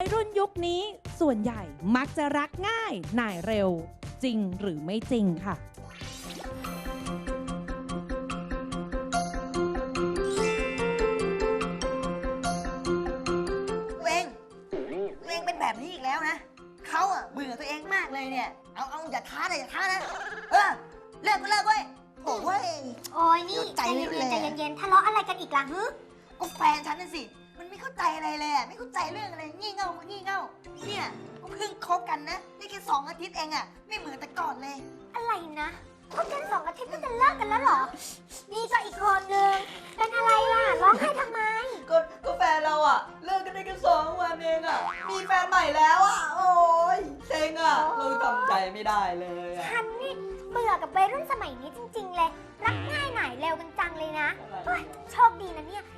วัยรุ่นยุคนี้ส่วนใหญ่มักจะรักง่ายหน่ายเร็วจริงหรือไม่จริงค่ะ ตัวเองตัวเองเป็นแบบนี้อีกแล้วนะ เขาอะเบื่อตัวเองมากเลยเนี่ย เอาเอาอย่าท้าเลยอย่าท้านะ เออ เลิกก็เลิกเว้ยโถ่เว้ย โอ้ยนี่ใจใจไม่เย็นเลยๆใจเย็นๆทะเลาะอะไรกันอีกล่ะฮึก็แฟนฉันน่ะสิมันไม่เข้า ใจอะไรเลยอะไม่เข้าใจเรื่องอะไรงี่เง่าก็งี่เง่าเนี่ยก็เพิ่งคบกันนะได้แค่สองอาทิตย์เองอะไม่เหมือนแต่ก่อนเลย อะไรนะคบกันสองอาทิตย์ก็จะเลิกกันแล้วเหรอ นี่ก็อีกคนนึงเป็นอะไรล่ะ ร้องไห้ทำไม ก็ก็แฟนเราอะเลิกกันได้แค่สองวันเองอะมีแฟนใหม่แล้วอะโอ้ยเซ็งอะเราทำใจไม่ได้เลยอะฉันนี่เบื่อกับวัยรุ่นสมัยนี้จริง ๆ เลย รักง่ายหน่ายเร็วกันจังเลยนะเฮ้ยโชคดีนะเนี่ยที่ฉันกับแฟนอะยังรักกันดีอยู่